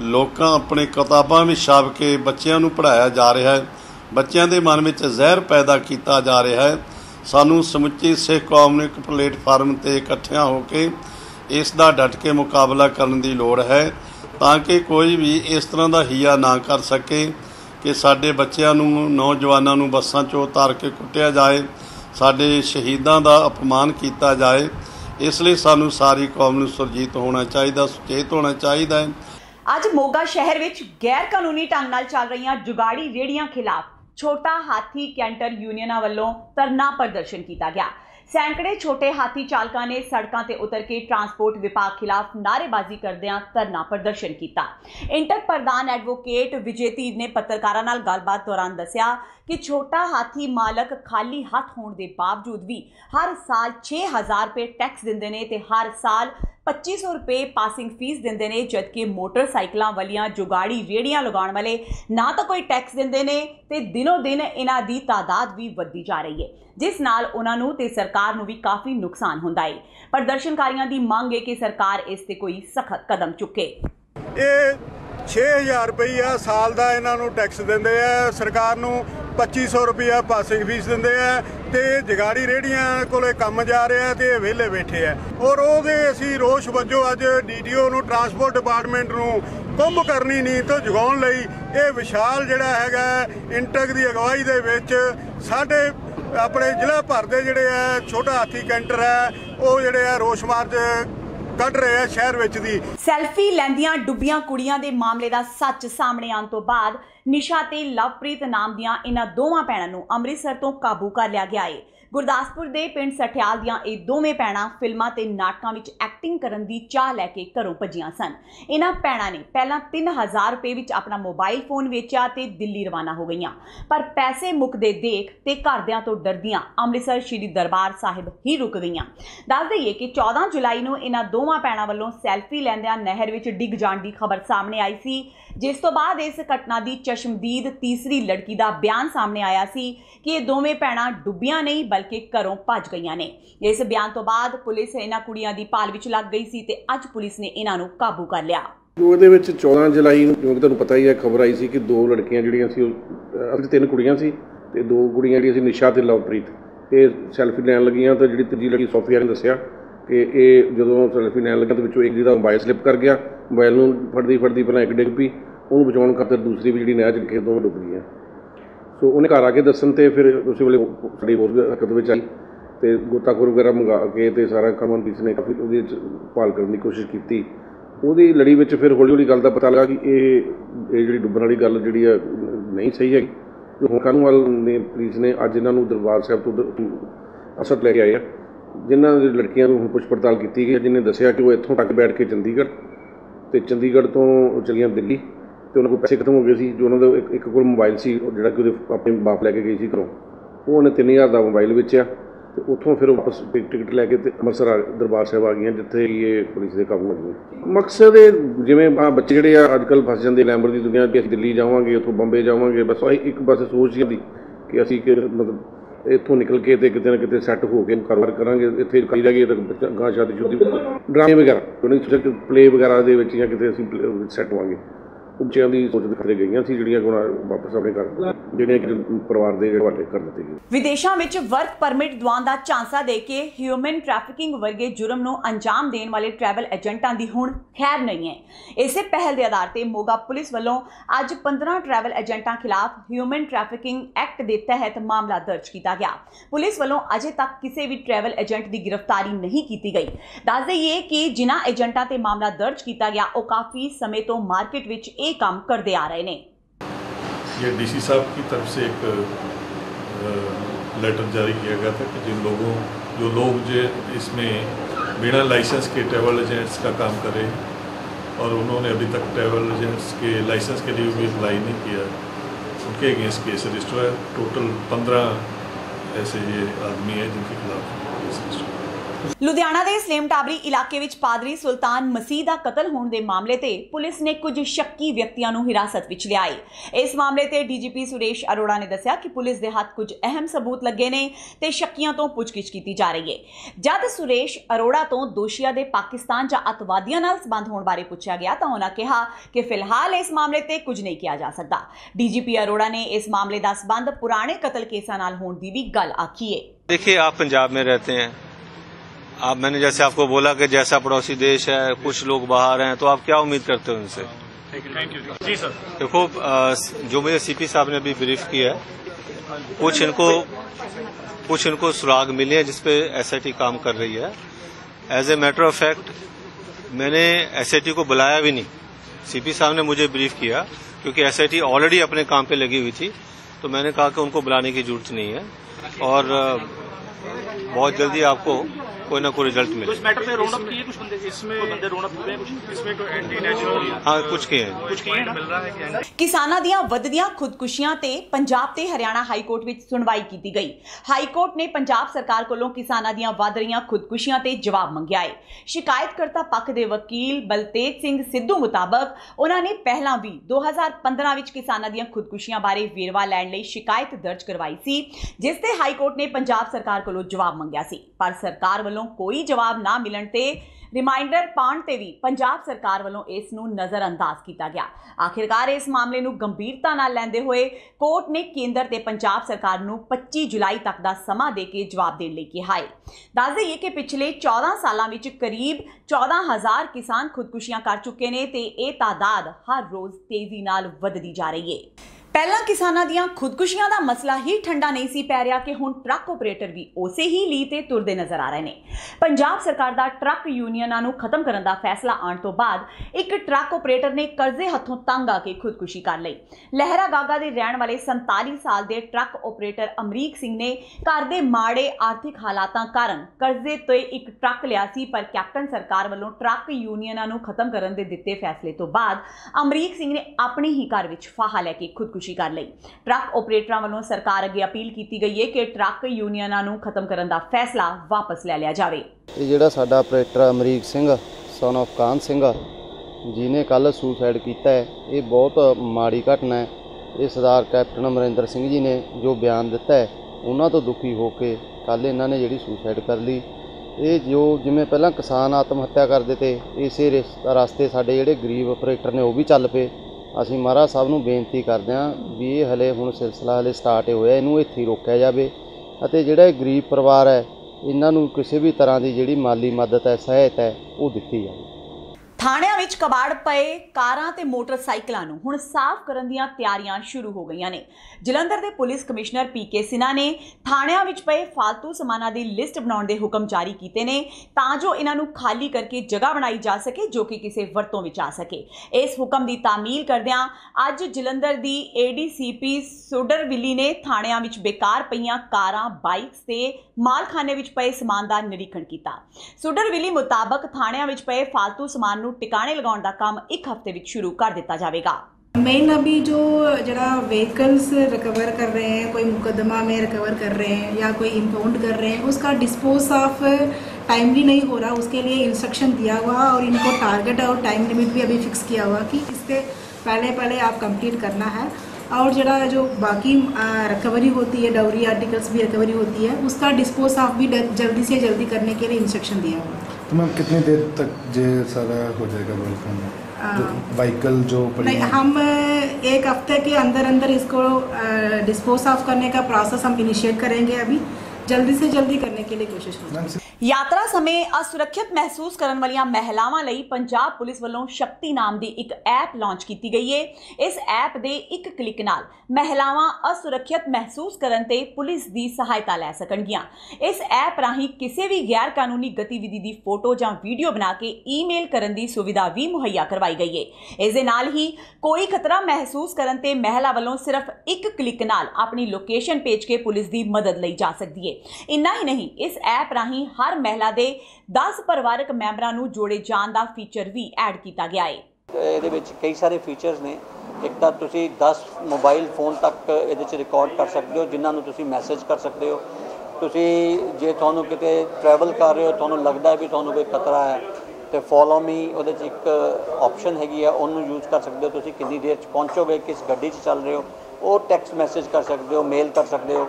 ਲੋਕਾਂ ਆਪਣੇ ਕਿਤਾਬਾਂ ਵਿੱਚ ਛਾਪ ਕੇ ਬੱਚਿਆਂ ਨੂੰ ਪੜ੍ਹਾਇਆ ਜਾ ਰਿਹਾ ਹੈ। ਬੱਚਿਆਂ ਦੇ ਮਨ ਵਿੱਚ ਜ਼ਹਿਰ ਪੈਦਾ ਕੀਤਾ ਜਾ ਰਿਹਾ ਹੈ। ਸਾਨੂੰ ਸਮੁੱਚੀ ਸਿੱਖ ਕੌਮ ਨੂੰ ਇੱਕ ਪਲੇਟਫਾਰਮ ਤੇ ਇਕੱਠਿਆਂ ਹੋ ਕੇ ਇਸ ਦਾ ਡਟ ਕੇ ਮੁਕਾਬਲਾ ਕਰਨ ਦੀ ਲੋੜ ਹੈ ਤਾਂ ਕਿ ਕੋਈ ਵੀ ਇਸ ਤਰ੍ਹਾਂ ਦਾ ਹੀਆ ਨਾ ਕਰ ਸਕੇ ਕਿ ਸਾਡੇ ਬੱਚਿਆਂ ਨੂੰ, ਨੌਜਵਾਨਾਂ ਨੂੰ ਬੱਸਾਂ 'ਚੋਂ ਉਤਾਰ ਕੇ ਕੁੱਟਿਆ ਜਾਏ, ਸਾਡੇ ਸ਼ਹੀਦਾਂ ਦਾ ਅਪਮਾਨ ਕੀਤਾ ਜਾਏ। ਇਸ ਲਈ ਸਾਨੂੰ ਸਾਰੀ ਕੌਮ ਨੂੰ ਸੁਰਜੀਤ ਹੋਣਾ ਚਾਹੀਦਾ, ਸੁਚੇਤ ਹੋਣਾ ਚਾਹੀਦਾ ਹੈ। ਅੱਜ ਮੋਗਾ ਸ਼ਹਿਰ ਵਿੱਚ ਗੈਰ ਕਾਨੂੰਨੀ ਢੰਗ ਨਾਲ ਚੱਲ ਰਹੀਆਂ ਜੁਗਾੜੀ ਰੇੜੀਆਂ ਖਿਲਾਫ ਛੋਟਾ ਹਾਥੀ ਕੈਂਟਰ ਯੂਨੀਅਨਾਂ ਵੱਲੋਂ ਧਰਨਾ ਪ੍ਰਦਰਸ਼ਨ ਕੀਤਾ ਗਿਆ। ਸੈਂਕੜੇ ਛੋਟੇ ਹਾਥੀ ਚਾਲਕਾਂ ਨੇ ਸੜਕਾਂ ਤੇ ਉਤਰ ਕੇ ਟਰਾਂਸਪੋਰਟ ਵਿਭਾਗ ਖਿਲਾਫ ਨਾਅਰੇਬਾਜ਼ੀ ਕਰਦਿਆਂ ਧਰਨਾ ਪ੍ਰਦਰਸ਼ਨ ਕੀਤਾ। ਇੰਟਰ ਪ੍ਰਧਾਨ ਐਡਵੋਕੇਟ ਵਿਜੇ ਧੀਰ ਨੇ ਪੱਤਰਕਾਰਾਂ ਨਾਲ ਗੱਲਬਾਤ ਦੌਰਾਨ ਦੱਸਿਆ ਕਿ ਛੋਟਾ ਹਾਥੀ ਮਾਲਕ ਖਾਲੀ ਹੱਥ ਹੋਣ ਦੇ ਬਾਵਜੂਦ ਵੀ ਹਰ ਸਾਲ 6000 ਰੁਪਏ ਟੈਕਸ ਦਿੰਦੇ ਨੇ ਤੇ ਹਰ ਸਾਲ 2500 ਰੁਪਏ ਪਾਸਿੰਗ ਫੀਸ ਦਿੰਦੇ ਨੇ, ਜਦਕਿ ਮੋਟਰਸਾਈਕਲਾਂ ਵਾਲੀਆਂ ਜੁਗਾੜੀ ਰੇੜੀਆਂ ਲਗਾਉਣ ਵਾਲੇ ਨਾ ਤਾਂ ਕੋਈ ਟੈਕਸ ਦਿੰਦੇ ਨੇ ਤੇ ਦਿਨੋ ਦਿਨ ਇਹਨਾਂ ਦੀ ਤਾਦਾਦ ਵੀ ਵੱਧਦੀ ਜਾ ਰਹੀ ਹੈ। ਜਿਸ ਨਾਲ ਉਹਨਾਂ ਨੂੰ ਤੇ ਸਰਕਾਰ ਨੂੰ ਵੀ ਕਾਫੀ ਨੁਕਸਾਨ ਹੁੰਦਾ ਹੈ। ਪ੍ਰਦਰਸ਼ਨਕਾਰੀਆਂ ਦੀ ਮੰਗ ਹੈ ਕਿ ਸਰਕਾਰ ਇਸ ਤੇ ਕੋਈ ਸਖਤ ਕਦਮ ਚੁੱਕੇ। ਇਹ 6000 ਰੁਪਈਆ ਸਾਲ ਦਾ ਇਹਨਾਂ ਨੂੰ ਟੈਕਸ ਦਿੰਦੇ ਆ। ਸਰਕਾਰ ਨੂੰ 2500 ਰੁਪਈਆ ਪਾਸਿੰਗ ਫੀਸ ਦਿੰਦੇ ਆ ਤੇ ਜਗਾੜੀ ਰੇੜੀਆਂ ਕੋਲੇ ਕੰਮ ਜਾ ਰਿਹਾ ਤੇ ਵਿਹਲੇ ਬੈਠੇ ਆ। ਔਰ ਉਹਦੇ ਅਸੀਂ ਰੋਸ਼ ਵਜੋਂ ਅੱਜ ਡੀਡੀਓ ਨੂੰ ਟਰਾਂਸਪੋਰਟ ਡਿਪਾਰਟਮੈਂਟ ਨੂੰ ਕੁੰਭ ਕਰਨੀ ਨੀਂਦ ਤੋਂ ਜਗਾਉਣ ਲਈ ਇਹ ਵਿਸ਼ਾਲ ਜਿਹੜਾ ਹੈਗਾ ਇੰਟਕ ਦੀ ਅਗਵਾਈ ਦੇ ਵਿੱਚ ਸਾਡੇ ਆਪਣੇ ਜ਼ਿਲ੍ਹਾ ਭਰ ਦੇ ਜਿਹੜੇ ਆ ਛੋਟਾ ਹਾਥੀ ਕੈਂਟਰ ਹੈ, ਉਹ ਜਿਹੜੇ ਆ ਰੋਸ਼ ਮਾਰਚ ਕੱਢ ਰਹੇ ਆ ਸ਼ਹਿਰ ਵਿੱਚ ਦੀ। ਸੈਲਫੀ ਲੈਂਦੀਆਂ ਡੁੱਬੀਆਂ ਕੁੜੀਆਂ ਦੇ ਮਾਮਲੇ ਦਾ ਸੱਚ ਸਾਹਮਣੇ ਆਉਣ ਤੋਂ ਬਾਅਦ ਨਿਸ਼ਾ ਤੇ ਲਵਪ੍ਰੀਤ ਨਾਮ ਦੀਆਂ ਇਹਨਾਂ ਦੋਵਾਂ ਭੈਣਾਂ ਨੂੰ ਅੰਮ੍ਰਿਤਸਰ ਤੋਂ ਕਾਬੂ ਕਰ ਲਿਆ ਗਿਆ ਏ। ਗੁਰਦਾਸਪੁਰ ਦੇ ਪਿੰਡ ਸਠਿਆਲ ਦੀਆਂ ਇਹ ਦੋਵੇਂ ਭੈਣਾਂ ਫਿਲਮਾਂ ਤੇ ਨਾਟਕਾਂ ਵਿੱਚ ਐਕਟਿੰਗ ਕਰਨ ਦੀ ਚਾਹ ਲੈ ਕੇ ਘਰੋਂ ਭੱਜੀਆਂ ਸਨ। ਇਹਨਾਂ ਭੈਣਾਂ ਨੇ ਪਹਿਲਾਂ 3000 ਰੁਪਏ ਵਿੱਚ ਆਪਣਾ ਮੋਬਾਈਲ ਫੋਨ ਵੇਚਿਆ ਤੇ ਦਿੱਲੀ ਰਵਾਨਾ ਹੋ ਗਈਆਂ। ਪਰ ਪੈਸੇ ਮੁੱਕਦੇ ਦੇਖ ਤੇ ਘਰਦਿਆਂ ਤੋਂ ਡਰਦੀਆਂ ਅੰਮ੍ਰਿਤਸਰ ਸ਼੍ਰੀ ਦਰਬਾਰ ਸਾਹਿਬ ਹੀ ਰੁਕ ਗਈਆਂ। ਦੱਸ ਦਈਏ ਕਿ 14 ਜੁਲਾਈ ਨੂੰ ਇਹਨਾਂ ਦੋਵਾਂ ਭੈਣਾਂ ਵੱਲੋਂ ਸੈਲਫੀ ਲੈਂਦਿਆਂ ਨਹਿਰ ਵਿੱਚ ਡਿੱਗ ਜਾਣ ਦੀ ਖਬਰ ਸਾਹਮਣੇ ਆਈ ਸੀ। ਜਿਸ ਤੋਂ ਬਾਅਦ ਇਸ ਘਟਨਾ ਦੀ ਚਸ਼ਮਦੀਦ ਤੀਸਰੀ ਲੜਕੀ ਦਾ ਬਿਆਨ ਸਾਹਮਣੇ ਆਇਆ ਸੀ ਕਿ ਇਹ ਦੋਵੇਂ ਭੈਣਾਂ ਡੁੱਬੀਆਂ ਨਹੀਂ ਬਲਕਿ ਘਰੋਂ ਭੱਜ ਗਈਆਂ ਨੇ। ਇਸ ਬਿਆਨ ਤੋਂ ਬਾਅਦ ਪੁਲਿਸ ਇਹਨਾਂ ਕੁੜੀਆਂ ਦੀ ਭਾਲ ਵਿੱਚ ਲੱਗ ਗਈ ਸੀ ਤੇ ਅੱਜ ਪੁਲਿਸ ਨੇ ਇਹਨਾਂ ਨੂੰ ਕਾਬੂ ਕਰ ਲਿਆ। ਉਹਦੇ ਵਿੱਚ 14 ਜੁਲਾਈ ਨੂੰ ਜਿਵੇਂ ਤੁਹਾਨੂੰ ਪਤਾ ਹੀ ਹੈ, ਖਬਰ ਆਈ ਸੀ ਕਿ ਦੋ ਲੜਕੀਆਂ ਜਿਹੜੀਆਂ ਸੀ ਉਹ- ਅਸਲ ਤਿੰਨ ਕੁੜੀਆਂ ਸੀ ਤੇ ਦੋ ਕੁੜੀਆਂ ਜਿਹੜੀਆਂ ਸੀ ਨਿਸ਼ਾ ਤੇ ਲਵਪ੍ਰੀਤ। ਇਹ ਸੈਲਫੀ ਲੈਣ ਲੱਗੀਆਂ ਤਾਂ ਜਿਹੜੀ ਤੀਜੀ ਲੜਕੀ ਸੋਫੀਆ ਨੇ ਦੱਸਿਆ ਕਿ ਇਹ ਜਦੋਂ ਸੈਲਫੀ ਲੈਣ ਲੱਗਾ ਤੇ ਵਿੱਚੋਂ ਇੱਕ ਜਿਹਦਾ ਮੋਬਾਈਲ ਸਲਿੱਪ ਕਰ ਗਿਆ, ਮੋਬਾਈਲ ਨੂੰ ਫੜਦੀ ਫੜਦੀ ਪਹਿਲਾਂ ਇੱਕ ਡਿੱਗ ਪਈ, ਉਹਨੂੰ ਬਚਾਉਣ ਖਾਤਰ ਦੂਸਰੀ ਵੀ ਜਿਹੜੀ ਨਹਿਰ 'ਚ ਕੇ ਦੋਵੇਂ ਡੁੱਬ ਗਈਆਂ ਸੋ ਉਹਨੇ ਘਰ ਆ ਕੇ ਦੱਸਣ ਤੇ ਫਿਰ ਉਸੇ ਵੇਲੇ ਸਾਡੀ ਹੋਰ ਵੀ ਹਰਕਤ ਵਿੱਚ ਆਈ ਤੇ ਗੋਤਾਖੋਰ ਵਗੈਰਾ ਮੰਗਾ ਕੇ ਤੇ ਸਾਰਾ ਕੰਮ ਪੁਲਿਸ ਨੇ ਕਾਫੀ ਉਹਦੇ ਵਿੱਚ ਭਾਲ ਕਰਨ ਦੀ ਕੋਸ਼ਿਸ਼ ਕੀਤੀ। ਉਹਦੀ ਲੜੀ ਵਿੱਚ ਫਿਰ ਹੌਲੀ ਹੌਲੀ ਗੱਲ ਦਾ ਪਤਾ ਲੱਗਾ ਕਿ ਇਹ ਇਹ ਜਿਹੜੀ ਡੁੱਬਣ ਵਾਲੀ ਗੱਲ ਜਿਹੜੀ ਆ ਨਹੀਂ ਸਹੀ ਹੈਗੀ। ਤੇ ਹੁਣ ਕਾਨੂੰਵਾਲ ਨੇ ਪੁਲਿਸ ਨੇ ਅੱਜ ਇਹਨਾਂ ਨੂੰ ਦਰਬਾਰ ਸਾਹਿਬ ਤੋਂ ਅਸਰ ਲੈ ਕੇ ਆਏ ਆ। ਜਿਨ੍ਹਾਂ ਦੇ ਲੜਕੀਆਂ ਨੂੰ ਪੁੱਛ ਪੜਤਾਲ ਕੀਤੀ ਗਈ ਹੈ, ਜਿਹਨੇ ਦੱਸਿਆ ਕਿ ਉਹ ਇੱਥੋਂ ਤੱਕ ਬੈਠ ਕੇ ਚੰਡੀਗੜ੍ਹ ਤੇ ਚੰਡੀਗੜ੍ਹ ਤੋਂ ਚਲੀਆਂ ਦਿੱਲੀ। ਤੇ ਉਹਨਾਂ ਕੋਲ ਪੈਸੇ ਖਤਮ ਹੋ ਗਏ ਸੀ, ਜੋ ਉਹਨਾਂ ਦਾ ਇੱਕ- ਇੱਕ ਕੋਲ ਮੋਬਾਈਲ ਸੀ, ਉਹ ਜਿਹੜਾ ਕਿ ਉਹਦੇ ਆਪਣੇ ਬਾਪ ਲੈ ਕੇ ਗਈ ਸੀ ਘਰੋਂ। ਉਹ ਉਹਨੇ 3000 ਦਾ ਮੋਬਾਈਲ ਵੇਚਿਆ ਤੇ ਉੱਥੋਂ ਫਿਰ ਵਾਪਸ ਟਿਕ- ਟਿਕਟ ਲੈ ਕੇ ਤੇ ਅੰਮ੍ਰਿਤਸਰ ਆ- ਦਰਬਾਰ ਸਾਹਿਬ ਆ ਗਈਆਂ, ਜਿੱਥੇ ਇਹ ਪੁਲਿਸ ਦੇ ਕਾਬੂ ਹੋ ਗਈਆਂ ਮਕਸਦ ਇਹ ਜਿਵੇਂ ਆ ਬੱਚੇ ਜਿਹੜੇ ਆ ਅੱਜ ਕੱਲ੍ਹ ਫਸ ਜਾਂਦੇ ਲੈਂਬਰ ਦੀ ਦੁਨੀਆ, ਕਿ ਅਸੀਂ ਦਿੱਲੀ ਜਾਵਾਂਗੇ, ਉੱਥੋਂ ਬੰਬੇ ਜਾਵਾਂਗੇ, ਬਸ ਆਹੀ ਇੱਕ ਬਸ ਸੋਚ ਹੀ ਹੁੰਦੀ ਕਿ ਅਸੀਂ ਕਿ ਮਤਲਬ ਇੱਥੋਂ ਨਿਕਲ ਕੇ ਤੇ ਕਿਤੇ ਨਾ ਕਿਤੇ ਸੈੱਟ ਹੋ ਕੇ ਕਾਰੋਬਾਰ ਕਰਾਂਗੇ, ਇੱਥੇ ਕਰੀ ਜਾਗੇ ਤਾਂ ਬੱਚਾ ਗਾਂ ਸ਼ਾਦੀ ਸ਼ੁਦੀ ਡਰਾਮੇ ਵਗੈਰਾ, ਉਹਨੇ ਸੋਚਿਆ ਪਲੇ ਵਗੈਰਾ ਦੇ ਵਿੱਚ ਜਾਂ ਕਿਤੇ ਅਸੀਂ ਸੈੱਟ ਹੋਵਾਂਗੇ ਉੱਚਿਆਂ ਦੀ ਸੋਚ ਦੇ ਗਈਆਂ ਸੀ, ਜਿਹੜੀਆਂ ਹੁਣ ਵਾਪਸ ਆਪਣੇ ਘਰ ਜਿਹੜੀਆਂ ਪਰਿਵਾਰ ਦੇ ਹਵਾਲੇ ਕਰ ਦਿੱਤੀ ਗਈ। ਵਿਦੇਸ਼ਾਂ ਵਿੱਚ ਵਰਕ ਪਰਮਿਟ ਦਿਵਾਉਣ ਦਾ ਝਾਂਸਾ ਦੇ ਕੇ ਹਿਊਮਨ ਟ੍ਰੈਫਿਕਿੰਗ ਵਰਗੇ ਜੁਰਮ ਨੂੰ ਅੰਜਾਮ ਦੇਣ ਵਾਲੇ ਟਰੈਵਲ ਏਜੰਟਾਂ ਦੀ ਹੁਣ ਖੈਰ ਨਹੀਂ ਹੈ। ਇਸੇ ਪਹਿਲ ਦੇ ਆਧਾਰ ਤੇ ਮੋਗਾ ਪੁਲਿਸ ਵੱਲੋਂ ਅੱਜ 15 ਟਰੈਵਲ ਏਜੰਟਾਂ ਖਿਲਾਫ ਹਿਊਮਨ ਟ੍ਰੈਫਿਕਿੰਗ ਐਕਟ ਦੇ ਤਹਿਤ ਮਾਮਲਾ ਦਰਜ ਕੀਤਾ ਗਿਆ। ਪੁਲਿਸ ਵੱਲੋਂ ਅਜੇ ਤੱਕ ਕਿਸੇ ਵੀ ਟਰੈਵਲ ਏਜੰਟ ਦੀ ਗ੍ਰਿਫਤਾਰੀ ਨਹੀਂ ਕੀਤੀ ਗਈ। ਦੱਸ ਦੇਈਏ ਕਿ ਜਿਨ੍ਹਾਂ ਏਜੰਟਾਂ ਤੇ ਮਾਮਲਾ ਦਰਜ ਕੀਤਾ ਗਿਆ, ਉਹ ਕਾਫੀ ਸਮੇਂ ਤੋਂ ਮਾਰਕੀਟ ਵਿੱਚ ਇਹ ਕੰਮ ਕਰਦੇ ਆ ਰਹੇ ਨੇ ये डीसी साहब की तरफ से एक अ, लेटर जारी किया गया था कि जिन लोगों जो लोग जो इसमें बिना लाइसेंस के ट्रैवल एजेंट्स का काम करे और उन्होंने अभी तक ट्रैवल एजेंट्स के लाइसेंस के लिए भी अप्लाई नहीं किया उनके अगेंस्ट केस रजिस्टर है टोटल पंद्रह ऐसे ये आदमी हैं जिनके खिलाफ केस रजिस्टर है ਲੁਧਿਆਣਾ ਦੇ ਸਲੇਮ ਟਾਬਰੀ ਇਲਾਕੇ ਵਿੱਚ ਪਾਦਰੀ ਸੁਲਤਾਨ ਮਸੀਹ ਦਾ ਕਤਲ ਹੋਣ ਦੇ ਮਾਮਲੇ ਤੇ ਪੁਲਿਸ ਨੇ ਕੁਝ ਸ਼ੱਕੀ ਵਿਅਕਤੀਆਂ ਨੂੰ ਹਿਰਾਸਤ ਵਿੱਚ ਲਿਆ ਹੈ ਇਸ ਮਾਮਲੇ ਤੇ ਡੀਜੀਪੀ ਸੁਰੇਸ਼ ਅਰੋੜਾ ਨੇ ਦੱਸਿਆ ਕਿ ਪੁਲਿਸ ਦੇ ਹੱਥ ਕੁਝ ਅਹਿਮ ਸਬੂਤ ਲੱਗੇ ਨੇ ਤੇ ਸ਼ੱਕੀਆਂ ਤੋਂ ਪੁੱਛਗਿੱਛ ਕੀਤੀ ਜਾ ਰਹੀ ਹੈ ਜਦ ਸੁਰੇਸ਼ ਅਰੋੜਾ ਤੋਂ ਦੋਸ਼ੀਆਂ ਦੇ ਪਾਕਿਸਤਾਨ ਜਾਂ ਅਤਵਾਦੀਆਂ ਨਾਲ ਸੰਬੰਧ ਹੋਣ ਬਾਰੇ ਪੁੱਛਿਆ ਗਿਆ ਤਾਂ ਉਹਨਾਂ ਕਿਹਾ ਕਿ ਫਿਲਹਾਲ ਇਸ ਮਾਮਲੇ ਤੇ ਕੁਝ ਨਹੀਂ ਕਿਹਾ ਜਾ ਸਕਦਾ ਡੀਜੀਪੀ ਅਰੋੜਾ ਨੇ ਇਸ ਮਾਮਲੇ ਦਾ ਸੰਬੰਧ ਪੁਰਾਣੇ ਕਤਲ ਕੇਸਾਂ ਨਾਲ ਹੋਣ ਦੀ ਵੀ ਗੱਲ ਆਖੀ ਹੈ देखिए आप पंजाब में रहते हैं आप मैंने जैसे आपको बोला कि जैसा पड़ोसी देश है कुछ लोग बाहर हैं तो आप क्या उम्मीद करते हो जी सर। देखो जो मुझे सीपी साहब ने अभी ब्रीफ किया है कुछ इनको कुछ इनको सुराग मिले हैं जिसपे एसआईटी काम कर रही है। As a matter of fact मैंने एसआईटी को बुलाया भी नहीं। सीपी साहब ने मुझे ब्रीफ किया क्योंकि एसआईटी ऑलरेडी अपने काम पे लगी हुई थी तो मैंने कहा कि उनको बुलाने की ज़रूरत नहीं है। और बहुत जल्दी आपको कोई ना कोई रिजल्ट मिले कुछ मैटर पे रोड अप किए कुछ बंदे इसमें बंदे रोड अप हुए हैं कुछ इसमें कोई एंटी नेचुरल हाँ कुछ किए हैं कुछ किए ना मिल रहा है कि ਕਿਸਾਨਾਂ ਦੀਆਂ ਵੱਧਦੀਆਂ ਖੁਦਕੁਸ਼ੀਆਂ ਤੇ ਪੰਜਾਬ ਤੇ ਹਰਿਆਣਾ ਹਾਈ ਕੋਰਟ ਵਿੱਚ ਸੁਣਵਾਈ ਕੀਤੀ ਗਈ ਹਾਈ ਕੋਰਟ ਨੇ ਪੰਜਾਬ ਸਰਕਾਰ ਕੋਲੋਂ ਕਿਸਾਨਾਂ ਦੀਆਂ ਵੱਧ ਰਹੀਆਂ ਖੁਦਕੁਸ਼ੀਆਂ ਤੇ ਜਵਾਬ ਮੰਗਿਆ ਹੈ ਸ਼ਿਕਾਇਤਕਰਤਾ ਪੱਖ ਦੇ ਵਕੀਲ ਬਲਤੇਜ ਸਿੰਘ ਸਿੱਧੂ ਮੁਤਾਬਕ ਉਹਨਾਂ ਨੇ ਪਹਿਲਾਂ ਵੀ 2015 ਵਿੱਚ ਕਿਸਾਨਾਂ ਦੀਆਂ ਖੁਦਕੁਸ਼ੀਆਂ ਬਾਰੇ ਵੇਰਵਾ ਲੈਣ ਲਈ ਸ਼ਿਕਾਇਤ ਦਰਜ ਕਰਵਾਈ ਸੀ ਜਿਸ ਤੇ ਹਾਈ ਕੋਰਟ ਨੇ ਪੰਜਾਬ ਸਰਕਾਰ ਕੋਲੋਂ ਜਵਾਬ ਮੰਗਿਆ ਸੀ ਪਰ ਸਰਕਾਰ ਵੱਲੋਂ ਕੋਈ ਜਵਾਬ ਨਾ ਮਿਲਣ ਤੇ ਰਿਮਾਈਂਡਰ ਪਾਉਣ ਤੇ ਵੀ ਪੰਜਾਬ ਸਰਕਾਰ ਵੱਲੋਂ ਇਸ ਨੂੰ ਨਜ਼ਰਅੰਦਾਜ਼ ਕੀਤਾ ਗਿਆ। ਆਖਿਰਕਾਰ ਇਸ ਮਾਮਲੇ ਨੂੰ ਗੰਭੀਰਤਾ ਨਾਲ ਲੈਂਦੇ ਹੋਏ ਕੋਰਟ ਨੇ ਕੇਂਦਰ ਤੇ ਪੰਜਾਬ ਸਰਕਾਰ ਨੂੰ 25 ਜੁਲਾਈ ਤੱਕ ਦਾ ਸਮਾਂ ਦੇ ਕੇ ਜਵਾਬ ਦੇਣ ਲਈ ਕਿਹਾ ਹੈ। ਦੱਸ ਦੇਈਏ ਕਿ ਪਿਛਲੇ 14 ਸਾਲਾਂ ਵਿੱਚ ਕਰੀਬ 14000 ਕਿਸਾਨ ਖੁਦਕੁਸ਼ੀਆਂ ਕਰ ਚੁੱਕੇ ਨੇ ਤੇ ਇਹ ਤਾਦਾਦ ਹਰ ਰੋਜ਼ ਤੇਜ਼ੀ ਨਾਲ ਵੱਧਦੀ ਜਾ ਰਹੀ ਹੈ। ਪਹਿਲਾਂ ਕਿਸਾਨਾਂ ਦੀਆਂ ਖੁਦਕੁਸ਼ੀਆਂ ਦਾ ਮਸਲਾ ਹੀ ਠੰਡਾ ਨਹੀਂ ਸੀ ਪੈ ਰਿਹਾ ਕਿ ਹੁਣ ਟਰੱਕ ਆਪਰੇਟਰ ਵੀ ਉਸੇ ਹੀ ਲੀ ਤੇ ਤੁਰਦੇ ਨਜ਼ਰ ਆ ਰਹੇ ਨੇ। ਪੰਜਾਬ ਸਰਕਾਰ ਦਾ ਟਰੱਕ ਯੂਨੀਅਨਾਂ ਨੂੰ ਖਤਮ ਕਰਨ ਦਾ ਫੈਸਲਾ ਆਉਣ ਤੋਂ ਬਾਅਦ ਇੱਕ ਟਰੱਕ ਆਪਰੇਟਰ ਨੇ ਕਰਜ਼ੇ ਹੱਥੋਂ ਤੰਗ ਆ ਕੇ ਖੁਦਕੁਸ਼ੀ ਕਰ ਲਈ। ਲਹਿਰਾ ਗਾਗਾ ਦੇ ਰਹਿਣ ਵਾਲੇ 47 ਸਾਲ ਦੇ ਟਰੱਕ ਆਪਰੇਟਰ ਅਮਰੀਕ ਸਿੰਘ ਨੇ ਘਰ ਦੇ ਮਾੜੇ ਆਰਥਿਕ ਹਾਲਾਤਾਂ ਕਾਰਨ ਕਰਜ਼ੇ ਤੋਂ ਇੱਕ ਟਰੱਕ ਲਿਆ ਸੀ, ਪਰ ਕੈਪਟਨ ਸਰਕਾਰ ਵੱਲੋਂ ਟਰੱਕ ਯੂਨੀਅਨਾਂ ਨੂੰ ਖਤਮ ਕਰਨ ਦੇ ਦਿੱਤੇ ਫੈਸਲੇ ਤੋਂ ਬਾਅਦ ਅਮਰੀਕ ਸਿੰਘ ਨੇ ਆਪਣੇ ਹੀ ਘਰ ਵਿੱਚ ਫਾਹਾ ਲੈ ਕੇ ਖੁਦਕੁਸ਼ੀ ਕਰ ਲਈ। ਟਰੱਕ ਆਪਰੇਟਰਾਂ ਵੱਲੋਂ ਸਰਕਾਰ ਅੱਗੇ ਅਪੀਲ ਕੀਤੀ ਗਈ ਹੈ ਕਿ ਟਰੱਕ ਯੂਨੀਅਨਾਂ ਨੂੰ ਖਤਮ ਕਰਨ ਦਾ ਫੈਸਲਾ ਵਾਪਸ ਲੈ ਲਿਆ ਜਾਵੇ। ਇਹ ਜਿਹੜਾ ਸਾਡਾ operator Amrik Singh son of Kahan Singh, ਜਿਹਨੇ ਕੱਲ ਸੁਸਾਈਡ ਕੀਤਾ ਹੈ, ਇਹ ਬਹੁਤ ਮਾੜੀ ਘਟਨਾ ਹੈ। ਇਹ ਸਰਦਾਰ ਕੈਪਟਨ ਅਮਰਿੰਦਰ ਸਿੰਘ ਜੀ ਨੇ ਜੋ ਬਿਆਨ ਦਿੱਤਾ ਹੈ, ਉਹਨਾਂ ਤੋਂ ਦੁਖੀ ਹੋ ਕੇ ਕੱਲ ਇਹਨਾਂ ਨੇ ਜਿਹੜੀ ਸੁਸਾਈਡ ਕਰ ਲਈ। ਇਹ ਜੋ ਜਿਵੇਂ ਪਹਿਲਾਂ ਕਿਸਾਨ ਆਤਮ ਹੱਤਿਆ ਕਰਦੇ ਤੇ ਇਸੇ ਰਿਸ- ਰਸਤੇ ਸਾਡੇ ਜਿਹੜੇ ਗਰੀਬ ਆਪਰੇਟਰ ਨੇ ਉਹ ਵੀ ਚੱਲ ਪਏ। ਅਸੀਂ ਮਹਾਰਾਜ ਸਾਹਿਬ ਨੂੰ ਬੇਨਤੀ ਕਰਦੇ ਹਾਂ ਵੀ ਇਹ ਹਲੇ ਹੁਣ ਸਿਲਸਿਲਾ ਹਲੇ ਸਟਾਰਟ ਹੋਇਆ, ਇਹਨੂੰ ਇੱਥੇ ਹੀ ਰੋਕਿਆ ਜਾਵੇ ਅਤੇ ਜਿਹੜਾ ਇਹ ਗਰੀਬ ਪਰਿਵਾਰ ਹੈ, ਇਹਨਾਂ ਨੂੰ ਕਿਸੇ ਵੀ ਤਰ੍ਹਾਂ ਦੀ ਜਿਹੜੀ ਮਾਲੀ ਮਦਦ ਹੈ, ਸਹਾਇਤਾ ਹੈ, ਉਹ ਦਿੱਤੀ ਜਾਵੇ। ਥਾਣਿਆਂ ਵਿੱਚ ਕਬਾੜ ਪਏ ਕਾਰਾਂ ਤੇ ਮੋਟਰਸਾਈਕਲਾਂ ਨੂੰ ਹੁਣ ਸਾਫ਼ ਕਰਨ ਦੀਆਂ ਤਿਆਰੀਆਂ ਸ਼ੁਰੂ ਹੋ ਗਈਆਂ ਨੇ। ਜਲੰਧਰ ਦੇ ਪੁਲਿਸ ਕਮਿਸ਼ਨਰ ਪੀਕੇ ਸਿਨਾ ਨੇ ਥਾਣਿਆਂ ਵਿੱਚ ਪਏ ਫਾਲਤੂ ਸਮਾਨਾਂ ਦੀ ਲਿਸਟ ਬਣਾਉਣ ਦੇ ਹੁਕਮ ਜਾਰੀ ਕੀਤੇ ਨੇ ਤਾਂ ਜੋ ਇਹਨਾਂ ਨੂੰ ਖਾਲੀ ਕਰਕੇ ਜਗ੍ਹਾ ਬਣਾਈ ਜਾ ਸਕੇ ਜੋ ਕਿ ਕਿਸੇ ਵਰਤੋਂ ਵਿੱਚ ਆ ਸਕੇ। ਇਸ ਹੁਕਮ ਦੀ ਤਾਮੀਲ ਕਰਦਿਆਂ ਅੱਜ ਜਲੰਧਰ ਦੀ ਏਡੀਸੀਪੀ ਸੁਡਰਵਿਲੀ ਨੇ ਥਾਣਿਆਂ ਵਿੱਚ ਬੇਕਾਰ ਪਈਆਂ ਕਾਰਾਂ, ਬਾਈਕਸ ਤੇ ਮਾਲਖਾਨੇ ਵਿੱਚ ਪਏ ਸਮਾਨ ਦਾ ਨਿਰੀਖਣ ਕੀਤਾ। ਸੁਡਰਵਿਲੀ ਮੁਤਾਬਕ ਥਾਣਿਆਂ ਵਿੱਚ ਪਏ ਫਾਲਤੂ ਸਮਾਨ ਨੂੰ ਟਿਕਾਣੇ ਲਗਾਉਣ ਦਾ ਕੰਮ ਇੱਕ ਹਫ਼ਤੇ ਵਿੱਚ ਸ਼ੁਰੂ ਕਰ ਦਿੱਤਾ ਜਾਵੇਗਾ मेन अभी जो जरा व्हीकल्स रिकवर कर रहे हैं कोई मुकदमा में रिकवर कर रहे हैं या कोई इम्पाउंड कर रहे हैं उसका डिस्पोज ऑफ टाइमली नहीं हो रहा उसके लिए इंस्ट्रक्शन दिया हुआ और इनको टारगेट और टाइम लिमिट भी अभी फिक्स किया हुआ कि इससे पहले पहले आप कंप्लीट करना है और जरा जो बाकी रिकवरी होती है डाउरी आर्टिकल्स भी रिकवरी होती है उसका डिस्पोज ऑफ भी जल्दी से जल्दी करने के लिए इंस्ट्रक्शन दिया हुआ है तो मैम कितनी देर तक ये सारा हो जाएगा वेलकम व्हीकल जो नहीं हम एक हफ़्ते के अंदर अंदर इसको डिस्पोज ऑफ़ करने का प्रोसेस हम इनिशिएट करेंगे अभी। जल्दी से जल्दी करने के लिए कोशिश करेंगे। ਯਾਤਰਾ ਸਮੇਂ ਅਸੁਰੱਖਿਅਤ ਮਹਿਸੂਸ ਕਰਨ ਵਾਲੀਆਂ ਮਹਿਲਾਵਾਂ ਲਈ ਪੰਜਾਬ ਪੁਲਿਸ ਵੱਲੋਂ ਸ਼ਕਤੀ ਨਾਮ ਦੀ ਇੱਕ ਐਪ ਲਾਂਚ ਕੀਤੀ ਗਈ ਹੈ ਇਸ ਐਪ ਦੇ ਇੱਕ ਕਲਿੱਕ ਨਾਲ ਮਹਿਲਾਵਾਂ ਅਸੁਰੱਖਿਅਤ ਮਹਿਸੂਸ ਕਰਨ ਤੇ ਪੁਲਿਸ ਦੀ ਸਹਾਇਤਾ ਲੈ ਸਕਣਗੀਆਂ। ਇਸ ਐਪ ਰਾਹੀਂ ਕਿਸੇ ਵੀ ਗੈਰ ਕਾਨੂੰਨੀ ਗਤੀਵਿਧੀ ਦੀ ਫੋਟੋ ਜਾਂ ਵੀਡੀਓ ਬਣਾ ਕੇ ਈਮੇਲ ਕਰਨ ਦੀ ਸੁਵਿਧਾ ਵੀ ਮੁਹੱਈਆ ਕਰਵਾਈ ਗਈ ਹੈ ਇਸ ਦੇ ਨਾਲ ਹੀ ਕੋਈ ਖਤਰਾ ਮਹਿਸੂਸ ਕਰਨ ਤੇ ਮਹਿਲਾ ਵੱਲੋਂ ਸਿਰਫ ਇੱਕ ਕਲਿੱਕ ਨਾਲ ਆਪਣੀ ਲੋਕੇਸ਼ਨ ਭੇਜ ਕੇ ਪੁਲਿਸ ਦੀ ਮਦਦ ਲਈ ਜਾ ਸਕਦੀ ਹੈ ਇੰਨਾ ਹੀ ਨਹੀਂ, ਇਸ ਐਪ ਰਾਹੀਂ ਹਰ ਮਹਿਲਾ ਦੇ 10 ਪਰਿਵਾਰਕ ਮੈਂਬਰਾਂ ਨੂੰ ਜੋੜੇ ਜਾਣ ਦਾ ਫੀਚਰ ਵੀ ਐਡ ਕੀਤਾ ਗਿਆ ਹੈ ਇਹਦੇ ਵਿੱਚ ਕਈ ਸਾਰੇ ਫੀਚਰਸ ਨੇ। ਇੱਕ ਤਾਂ ਤੁਸੀਂ 10 ਮੋਬਾਈਲ ਫੋਨ ਤੱਕ ਇਹਦੇ 'ਚ ਰਿਕਾਰਡ ਕਰ ਸਕਦੇ ਹੋ, ਜਿਨ੍ਹਾਂ ਨੂੰ ਤੁਸੀਂ ਮੈਸੇਜ ਕਰ ਸਕਦੇ ਹੋ। ਤੁਸੀਂ ਜੇ ਤੁਹਾਨੂੰ ਕਿਤੇ ਟਰੈਵਲ ਕਰ ਰਹੇ ਹੋ, ਤੁਹਾਨੂੰ ਲੱਗਦਾ ਹੈ ਵੀ ਤੁਹਾਨੂੰ ਕੋਈ ਖਤਰਾ ਹੈ, ਤੇ ਫੋਲੋ ਮੀ ਉਹਦੇ 'ਚ ਇੱਕ ਆਪਸ਼ਨ ਹੈਗੀ ਆ, ਉਹਨੂੰ ਯੂਜ਼ ਕਰ ਸਕਦੇ ਹੋ। ਤੁਸੀਂ ਕਿੰਨੀ ਦੇਰ 'ਚ ਪਹੁੰਚੋਗੇ, ਕਿਸ ਗੱਡੀ 'ਚ ਚੱਲ ਰਹੇ ਹੋ, ਉਹ ਟੈਕਸਟ ਮੈਸੇਜ ਕਰ ਸਕਦੇ ਹੋ ਮੇਲ ਕਰ ਸਕਦੇ ਹੋ।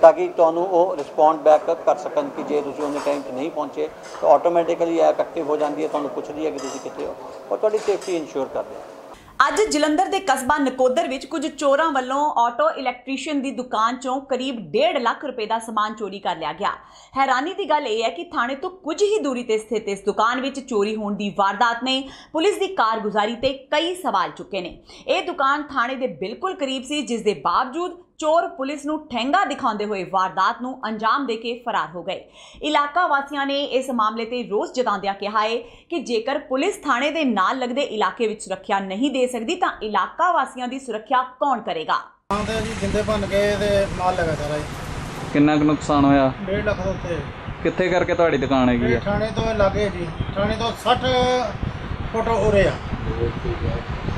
ਤਾਂ ਕਿ ਤੁਹਾਨੂੰ ਉਹ ਰਿਸਪੌਂਡ ਬੈਕ ਕਰ ਸਕਣ ਕਿ ਜੇ ਤੁਸੀਂ ਉਹਨੇ ਟਾਈਮ 'ਤੇ ਨਹੀਂ ਪਹੁੰਚੇ, ਤਾਂ ਆਟੋਮੈਟਿਕਲੀ ਐਪ ਐਕਟਿਵ ਹੋ ਜਾਂਦੀ ਹੈ, ਤੁਹਾਨੂੰ ਪੁੱਛਦੀ ਹੈ ਕਿ ਤੁਸੀਂ ਕਿੱਥੇ ਹੋ ਔਰ ਤੁਹਾਡੀ ਸੇਫਟੀ ਇਨਸ਼ੋਰ ਕਰਦੀ ਹੈ ਅੱਜ ਜਲੰਧਰ ਦੇ ਕਸਬਾ ਨਕੋਦਰ ਵਿੱਚ ਕੁਝ ਚੋਰਾਂ ਵੱਲੋਂ ਆਟੋ ਇਲੈਕਟ੍ਰੀਸ਼ੀਅਨ ਦੀ ਦੁਕਾਨ ਚੋਂ ਕਰੀਬ 1.5 ਲੱਖ ਰੁਪਏ ਦਾ ਸਮਾਨ ਚੋਰੀ ਕਰ ਲਿਆ ਗਿਆ। ਹੈਰਾਨੀ ਦੀ ਗੱਲ ਇਹ ਹੈ ਕਿ ਥਾਣੇ ਤੋਂ ਕੁਝ ਹੀ ਦੂਰੀ ਤੇ ਸਥਿਤ ਇਸ ਦੁਕਾਨ ਵਿੱਚ ਚੋਰੀ ਹੋਣ ਦੀ ਵਾਰਦਾਤ ਨੇ ਪੁਲਿਸ ਦੀ ਕਾਰਗੁਜ਼ਾਰੀ ਤੇ ਕਈ ਸਵਾਲ ਚੁੱਕੇ ਨੇ। ਇਹ ਦੁਕਾਨ ਥਾਣੇ ਦੇ ਬਿਲਕੁਲ ਕਰੀਬ ਸੀ, ਜਿਸ ਦੇ ਬਾਵਜੂਦ ਚੋਰ ਪੁਲਿਸ ਨੂੰ ਠੈਂਗਾ ਦਿਖਾਉਂਦੇ ਹੋਏ ਵਾਰਦਾਤ ਨੂੰ ਅੰਜਾਮ ਦੇ ਕੇ ਫਰਾਰ ਹੋ ਗਏ। ਇਲਾਕਾ ਵਾਸੀਆਂ ਨੇ ਇਸ ਮਾਮਲੇ ਤੇ ਰੋਸ ਜਤਾਉਂਦਿਆਂ ਕਿਹਾ ਹੈ ਕਿ ਜੇਕਰ ਪੁਲਿਸ ਥਾਣੇ ਦੇ ਨਾਲ ਲੱਗਦੇ ਇਲਾਕੇ ਵਿੱਚ ਸੁਰੱਖਿਆ ਨਹੀਂ ਦੇ ਸਕਦੀ ਤਾਂ ਇਲਾਕਾ ਵਾਸੀਆਂ ਦੀ ਸੁਰੱਖਿਆ ਕੌਣ ਕਰੇਗਾ? ਤੇ ਜੀ ਜਿੰਦੇ ਭੰਨ ਕੇ ਤੇ ਮਾਲ ਲਗਾ ਸਾਰਾ ਜੀ। ਕਿੰਨਾ ਕੁ ਨੁਕਸਾਨ ਹੋਇਆ? 1.5 ਲੱਖ ਦੇ ਉੱਤੇ। ਕਿੱਥੇ ਕਰਕੇ ਤੁਹਾਡੀ ਦੁਕਾਨ ਹੈਗੀ ਇਹ ਆ? ਥਾਣੇ ਤੋਂ ਲਾਗੇ ਜੀ। ਥਾਣੇ ਤੋਂ 60 ਫੁੱਟ ਉਰੇ ਆ।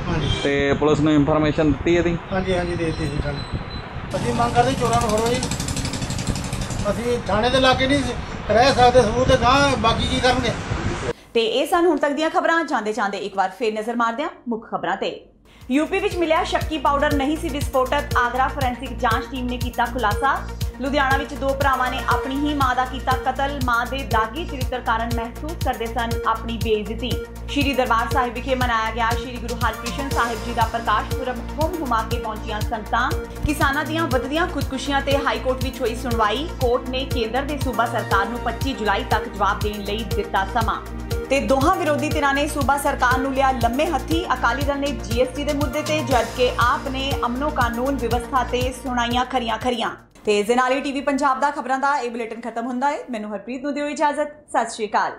ਹਾਂਜੀ ਤੇ ਪੁਲਿਸ ਨੂੰ ਇਨਫੋਰਮੇਸ਼ਨ ਦਿੱਤੀ ਇਹਦੀ? ਹਾਂਜੀ ਹਾਂਜੀ ਦੇ ਦਿੱਤੀ ਸੀ ਥਾਣੇ। ਅਸੀਂ ਮੰਗ ਕਰਦੇ ਚੋਰਾਂ ਨੂੰ ਫੜੋ ਜੀ। ਅਸੀਂ ਥਾਣੇ ਦੇ ਲਾਗੇ ਨਹੀਂ ਰਹਿ ਸਕਦੇ, ਸਬੂਤ ਤੇ ਗਾਂ ਬਾਕੀ ਕੀ ਕਰਨਗੇ? ਤੇ ਇਹ ਸਨ ਹੁਣ ਤੱਕ ਦੀਆਂ ਖਬਰਾਂ। ਜਾਂਦੇ ਜਾਂਦੇ ਇੱਕ ਵਾਰ ਫੇਰ ਨਜ਼ਰ ਮਾਰਦੇ ਹਾਂ ਮੁੱਖ ਖਬਰਾਂ ਤੇ। ਯੂਪੀ ਵਿੱਚ ਮਿਲਿਆ ਸ਼ੱਕੀ ਪਾਊਡਰ ਨਹੀਂ ਸੀ ਵਿਸਫੋਟਕ ਆਗਰਾ ਫੋਰੈਂਸਿਕ ਜਾਂਚ ਟੀਮ ਨੇ ਕੀਤਾ ਖੁਲਾਸਾ। ਲੁਧਿਆਣਾ ਵਿੱਚ ਦੋ ਭਰਾਵਾਂ ਨੇ ਆਪਣੀ ਹੀ ਮਾਂ ਦਾ ਕੀਤਾ ਕਤਲ। ਮਾਂ ਦੇ ਦਾਗੀ ਚਰਿੱਤਰ ਕਾਰਨ ਮਹਿਸੂਸ ਕਰਦੇ ਸਨ ਆਪਣੀ ਬੇਇੱਜ਼ਤੀ। ਸ਼੍ਰੀ ਦਰਬਾਰ ਸਾਹਿਬ ਵਿਖੇ ਮਨਾਇਆ ਗਿਆ ਸ਼੍ਰੀ ਗੁਰੂ ਹਰਕ੍ਰਿਸ਼ਨ ਸਾਹਿਬ ਜੀ ਦਾ ਪ੍ਰਕਾਸ਼ ਪੁਰਬ ਹੁਮ ਹੁਮਾ ਕੇ ਪਹੁੰਚੀਆਂ ਸੰਗਤਾਂ। ਕਿਸਾਨਾਂ ਦੀਆਂ ਵੱਧਦੀਆਂ ਖੁਦਕੁਸ਼ੀਆਂ ਤੇ ਹਾਈ ਕੋਰਟ ਵਿੱਚ ਹੋਈ ਸੁਣਵਾਈ। ਕੋਰਟ ਨੇ ਕੇਂਦਰ ਦੇ ਸੂਬਾ ਸਰਕਾਰ ਨੂੰ 25 ਜੁਲਾਈ ਤੱਕ ਜਵਾਬ ਦੇਣ ਲਈ ਦਿੱਤਾ ਸਮਾਂ। ਤੇ ਦੋਹਾਂ ਵਿਰੋਧੀ ਧਿਰਾਂ ਨੇ ਸੂਬਾ ਸਰਕਾਰ ਨੂੰ ਲਿਆ ਲੰਮੇ ਹੱਥੀ। ਅਕਾਲੀ ਦਲ ਨੇ ਜੀਐਸਟੀ ਦੇ ਮੁੱਦੇ ਤੇ ਜਦਕਿ ਆਪ ਨੇ ਅਮਨੋ ਕਾਨੂੰਨ ਵਿਵਸਥਾ ਤੇ ਸੁਣਾਈਆਂ ਖਰੀਆਂ ਖਰੀਆਂ। ਤੇ ਜ਼ਨਾਲੀ ਟੀਵੀ ਪੰਜਾਬ ਦਾ ਖਬਰਾਂ ਦਾ ਇਹ ਬੁਲੇਟਿਨ ਖਤਮ ਹੁੰਦਾ ਹੈ। ਮੈਨੂੰ ਹਰਪ੍ਰੀਤ ਨੂੰ ਦਿਓ ਇਜਾਜ਼ਤ। ਸਤਿ ਸ਼੍ਰੀ ਅਕਾਲ।